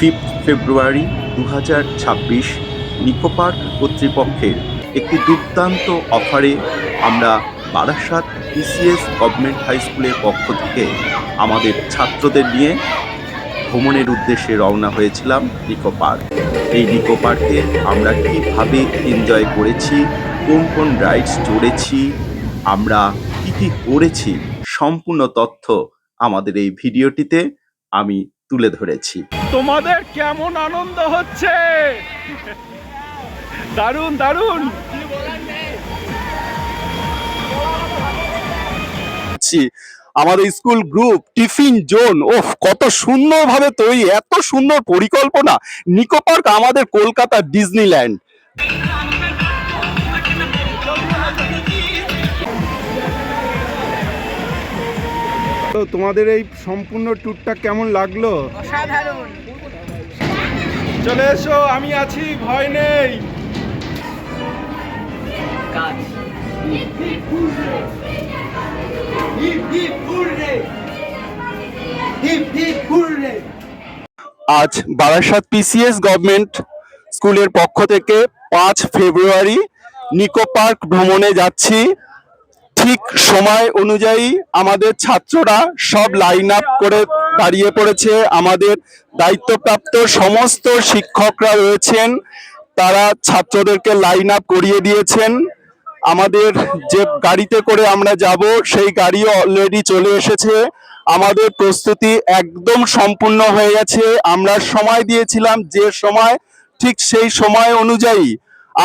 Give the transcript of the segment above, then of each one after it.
Fifth ফেব্রুয়ারি দু হাজার ছাব্বিশ নিকো পার্ক কর্তৃপক্ষের একটি দুর্দান্ত অফারে আমরা বারাসাত পিসিএস গভর্নমেন্ট হাই স্কুলের পক্ষ থেকে আমাদের ছাত্রদের নিয়ে ভ্রমণের উদ্দেশ্যে রওনা হয়েছিলাম নিকো পার্ক। এই নিকো পার্কে আমরা কীভাবে এনজয় করেছি, কোন কোন রাইডস চড়েছি, আমরা কী কী করেছি, সম্পূর্ণ তথ্য আমাদের এই ভিডিওটিতে আমি তুলে ধরেছি। তোমাদের কেমন আনন্দ হচ্ছে? দারুণ দারুণ। আমাদের স্কুল গ্রুপ টিফিন জোন ওফ কত সুন্দরভাবে তৈরি এত সুন্দর পরিকল্পনা। নিকো পার্ক আমাদের কলকাতা ডিজনিল্যান্ড। তো তোমাদের এই সম্পূর্ণ ট্যুরটা কেমন লাগল? অসাধারণ। চলে এসো আমি আছি ভয় নেই। আজ বারাসাত পিসিএস গভর্নমেন্ট স্কুলের পক্ষ থেকে পাঁচ ফেব্রুয়ারি নিকো পার্ক ভ্রমণে যাচ্ছি। ঠিক সময় অনুযায়ী আমাদের ছাত্ররা সব লাইন আপ করে দাঁড়িয়ে পড়েছে। আমাদের দায়িত্বপ্রাপ্ত সমস্ত শিক্ষকরা রয়েছেন, তারা ছাত্রদেরকে লাইন আপ করিয়ে দিয়েছেন। আমাদের যে গাড়িতে করে আমরা যাব, সেই গাড়িও অলরেডি চলে এসেছে। আমাদের প্রস্তুতি একদম সম্পূর্ণ হয়ে গেছে। আমরা সময় দিয়েছিলাম, যে সময়, ঠিক সেই সময় অনুযায়ী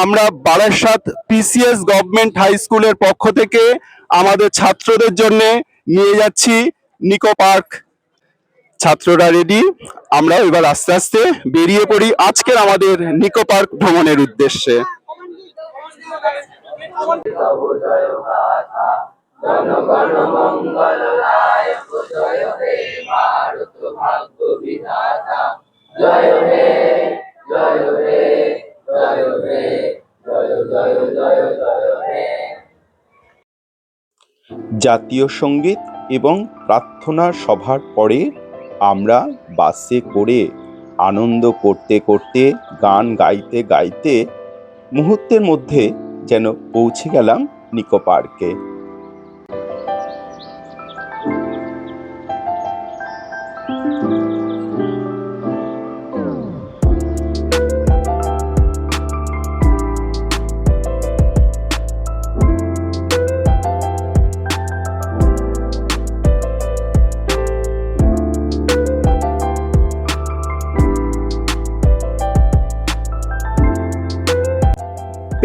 আমরা বারাসাত পিসিএস গভর্নমেন্ট হাই স্কুলের পক্ষ থেকে আমাদের ছাত্রদের জন্য নিয়ে যাচ্ছি নিকো পার্ক ছাত্ররা রেডি আমরা এবার আস্তে আস্তে বেরিয়ে পড়ি আজকের আমাদের নিকো পার্ক ভ্রমণের উদ্দেশ্যে। জাতীয় সংগীত এবং প্রার্থনা সভার পরে আমরা বাসে করে আনন্দ করতে করতে, গান গাইতে গাইতে মুহূর্তের মধ্যে যেন পৌঁছে গেলাম নিকো পার্কে।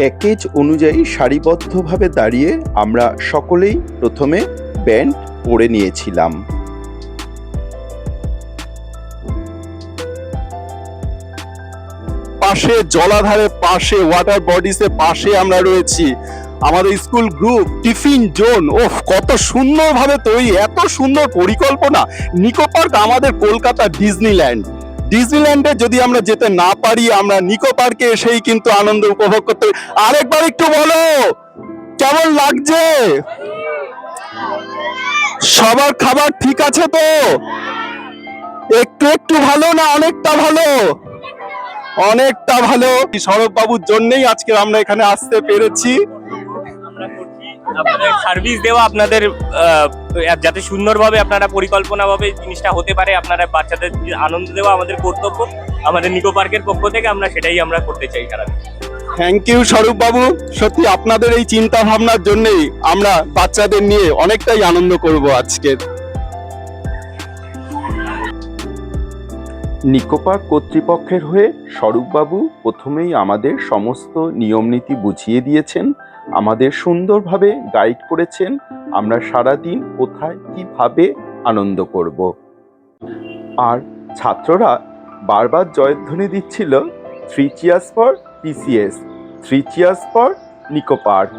প্যাকেজ অনুযায়ী সারিবদ্ধভাবে দাঁড়িয়ে আমরা সকলেই প্রথমে ব্যান্ড পরে নিয়েছিলাম। পাশে জলাধারে, পাশে ওয়াটার বডিসে পাশে আমরা রয়েছি। আমাদের স্কুল গ্রুপ, টিফিন জোন, ওফ, কত সুন্দরভাবে তৈরি, এত সুন্দর পরিকল্পনা। নিকো পার্ক আমাদের কলকাতা ডিজনিল্যান্ড। ডিজনিল্যান্ডে যদি আমরা যেতে না পারি, আমরা নিকো পার্কে এসেই কিন্তু আনন্দ উপভোগ করতে আরেকবার একটু বলো, কেমন লাগছে? সবার খাবার ঠিক আছে তো? একটু একটু ভালো না অনেকটা ভালো? অনেকটা ভালো। সৌরভ বাবুর জন্যই আজকে আমরা এখানে আসতে পেরেছি। আপনাদের সার্ভিস দেওয়া আপনাদের আহ, যাতে সুন্দরভাবে আপনারা পরিকল্পনাভাবে জিনিসটা হতে পারে আপনারা বাচ্চাদের আনন্দ দেওয়া আমাদের কর্তব্য আমাদের নিকো পার্কের পক্ষ থেকে আমরা সেটাই আমরা করতে চাই সারাদিন থ্যাংক ইউ স্বরূপ বাবু সত্যি আপনাদের এই চিন্তা ভাবনার জন্যই আমরা বাচ্চাদের নিয়ে অনেকটাই আনন্দ করব আজকে। নিকো পার্ক কর্তৃপক্ষের হয়ে স্বরূপবাবু প্রথমেই আমাদের সমস্ত নিয়মনীতি বুঝিয়ে দিয়েছেন। আমাদের সুন্দরভাবে গাইড করেছেন, আমরা সারাদিন কোথায়, কীভাবে আনন্দ করব। আর ছাত্ররা বারবার জয়ধ্বনি দিচ্ছিল three cheers for PCS three cheers for Nicco park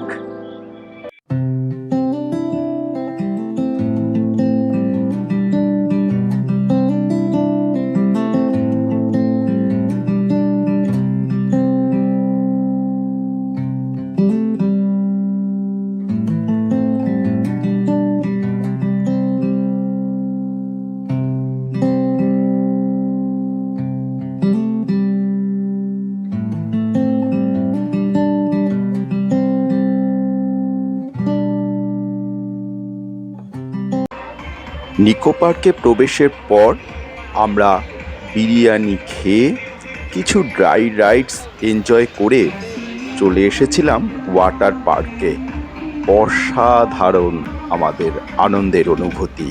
Nicco পার্কে প্রবেশের পর আমরা বিরিয়ানি খেয়ে কিছু ড্রাই রাইডস এনজয় করে চলে এসেছিলাম ওয়াটার পার্কে। অসাধারণ আমাদের আনন্দের অনুভূতি।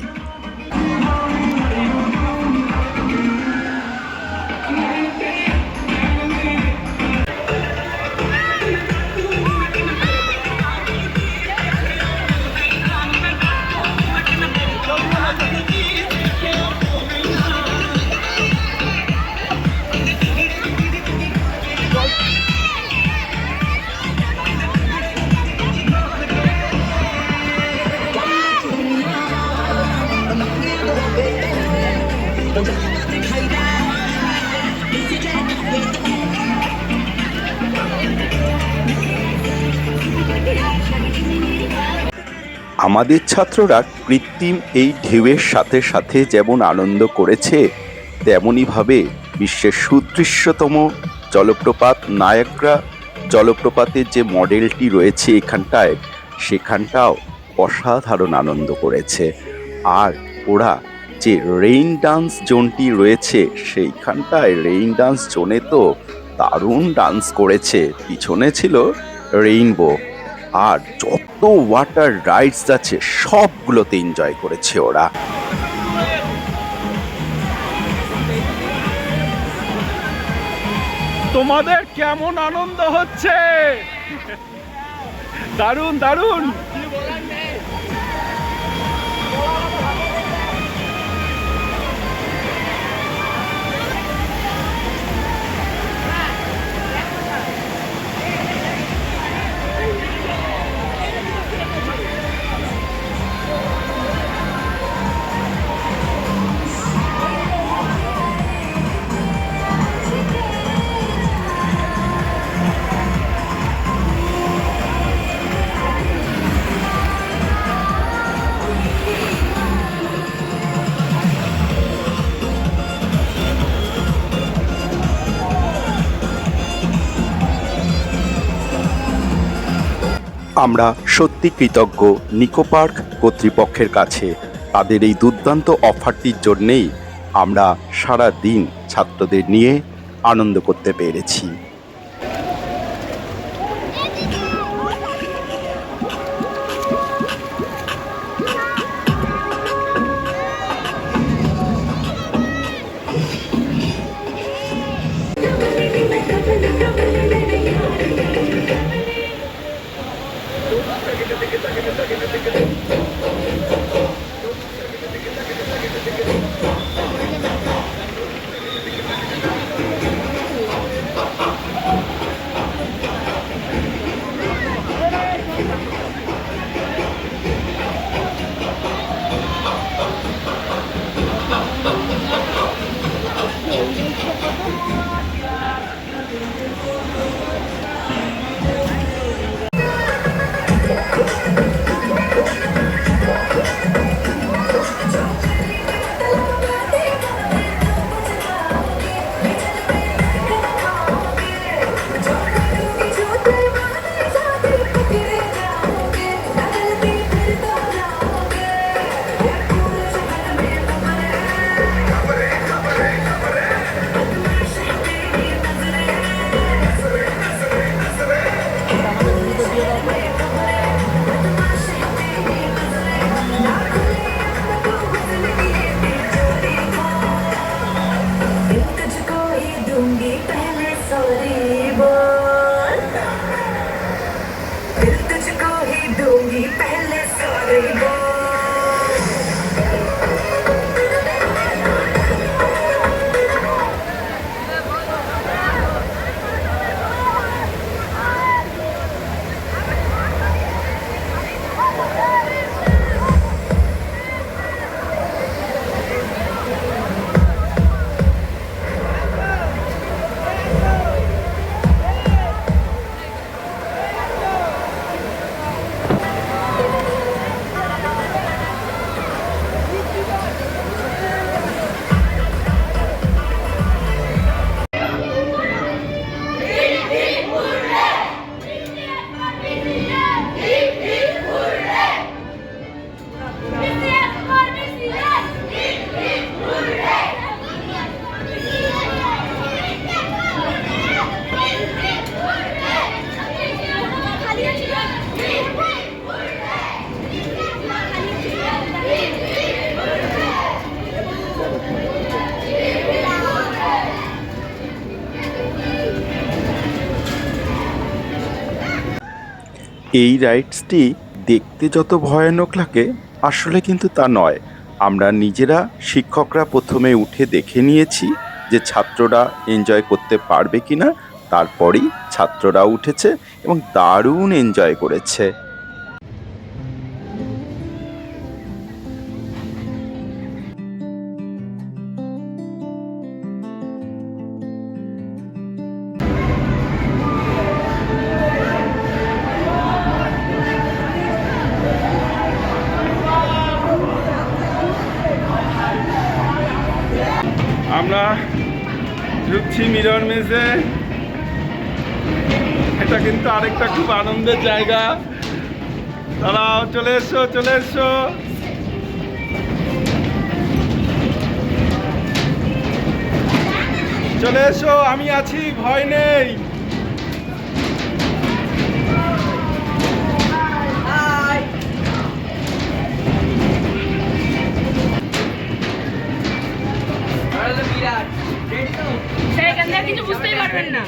আমাদের ছাত্ররা কৃত্রিম এই ঢেউয়ের সাথে সাথে যেমন আনন্দ করেছে তেমনইভাবে বিশ্বের সুদৃশ্যতম জলপ্রপাত নায়াগ্রা, জলপ্রপাতের যে মডেলটি রয়েছে এখানটায়, সেখানটাও অসাধারণ আনন্দ করেছে। আর ওরা যে রেইন ডান্স জোনটি রয়েছে, সেইখানটায় রেইন ডান্স জোনে তো দারুণ ডান্স করেছে। পিছনে ছিল রেইনবো। আর যত ওয়াটার রাইডস আছে সবগুলোতে এনজয় করেছে ওরা। তোমাদের কেমন আনন্দ হচ্ছে? দারুণ দারুণ। আমরা সত্যি কৃতজ্ঞ নিকো পার্ক কর্তৃপক্ষের কাছে। তাদের এই দুর্দান্ত অফারটির জন্যেই আমরা সারা দিন ছাত্রদের নিয়ে আনন্দ করতে পেরেছি। এই রাইডসটি দেখতে যত ভয়ানক লাগে, আসলে কিন্তু তা নয়। আমরা নিজেরা শিক্ষকরা প্রথমে উঠে দেখে নিয়েছি যে ছাত্ররা এনজয় করতে পারবে কিনা, তারপরেই ছাত্ররা উঠেছে এবং দারুণ এনজয় করেছে। ঢুকছি মিরর মেজে এটা কিন্তু আরেকটা খুব আনন্দের জায়গা। দাঁড়াও চলে এসো চলে এসো। চলে এসো, আমি আছি, ভয় নেই। সেখানে কিছু বুঝতেই পারবেন না।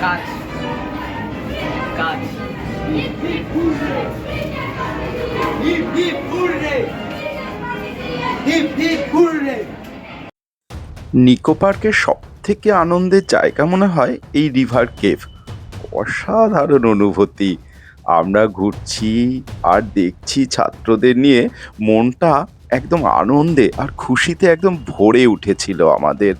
কাজ। কাজ। নিকো পার্কের সব থেকে আনন্দের জায়গা মনে হয় এই রিভার কেভ। অসাধারণ অনুভূতি। আমরা ঘুরছি আর দেখছি ছাত্রদের নিয়ে মনটা একদম আনন্দে আর খুশিতে একদম ভরে উঠেছিল আমাদের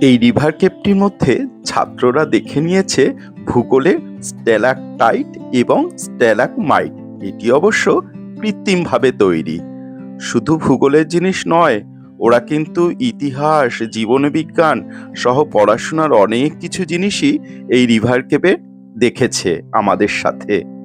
এই রিভার কেপটির মধ্যে ছাত্ররা দেখে নিয়েছে ভূগোলে ভূগোলের স্টেলাকটাইট এবং স্টেলাক মাইট এটি অবশ্য কৃত্রিমভাবে তৈরি। শুধু ভূগোলের জিনিস নয়, ওরা কিন্তু ইতিহাস, জীবনবিজ্ঞান সহ পড়াশোনার অনেক কিছু জিনিসই এই রিভার কেপে দেখেছে আমাদের সাথে।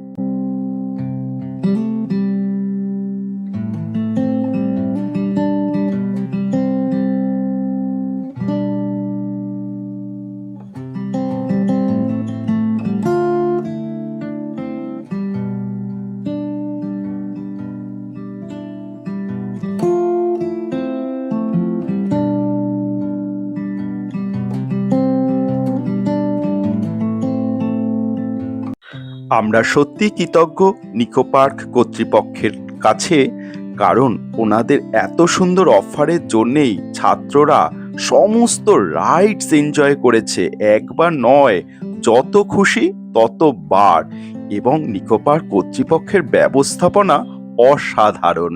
আমরা সত্যি কৃতজ্ঞ নিকো পার্ক কর্তৃপক্ষের কাছে, কারণ ওনাদের এত সুন্দর অফারের জন্যেই ছাত্ররা সমস্ত রাইডস এনজয় করেছে, একবার নয়, যত খুশি ততবার এবং নিকো পার্ক কর্তৃপক্ষের ব্যবস্থাপনা অসাধারণ।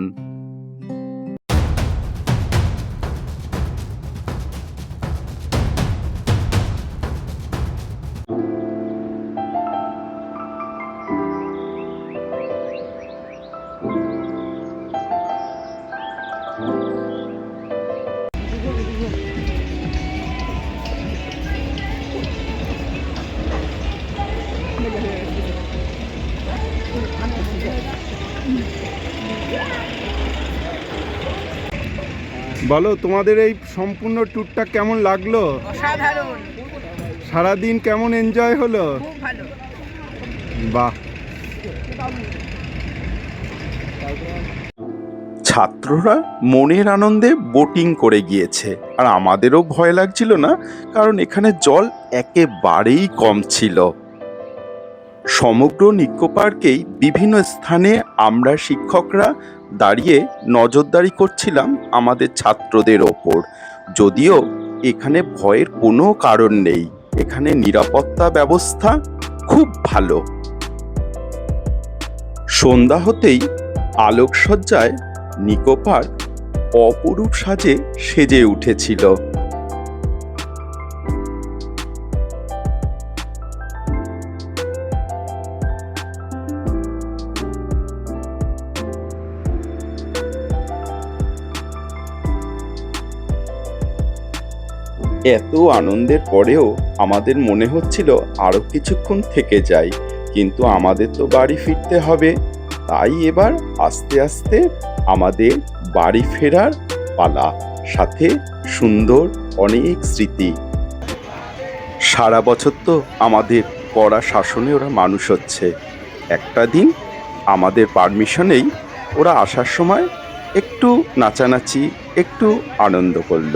বলো তোমাদের এই সম্পূর্ণ ট্যুরটা কেমন লাগল? অসাধারণ। সারাদিন কেমন এনজয় হলো? বাহ। ছাত্ররা মনের আনন্দে বোটিং করে গিয়েছে। আর আমাদেরও ভয় লাগছিল না কারণ এখানে জল একেবারেই কম ছিল। সমগ্র নিক্কো পার্কেই বিভিন্ন স্থানে আমরা শিক্ষকরা দাঁড়িয়ে নজরদারি করছিলাম আমাদের ছাত্রদের ওপর। যদিও এখানে ভয়ের কোনো কারণ নেই। এখানে নিরাপত্তা ব্যবস্থা খুব ভালো। সন্ধ্যা হতেই আলোকসজ্জায় নিকো পার্ক অপরূপ সাজে সেজে উঠেছিল। এত আনন্দের পরেও আমাদের মনে হচ্ছিল আরও কিছুক্ষণ থেকে যাই, কিন্তু আমাদের তো বাড়ি ফিরতে হবে। তাই এবার আস্তে আস্তে আমাদের বাড়ি ফেরার পালা, সাথে সুন্দর অনেক স্মৃতি। সারা বছর তো আমাদের কড়া শাসনে ওরা মানুষ হচ্ছে। একটা দিন আমাদের পারমিশনেই ওরা আসার সময় একটু নাচানাচি, একটু আনন্দ করল।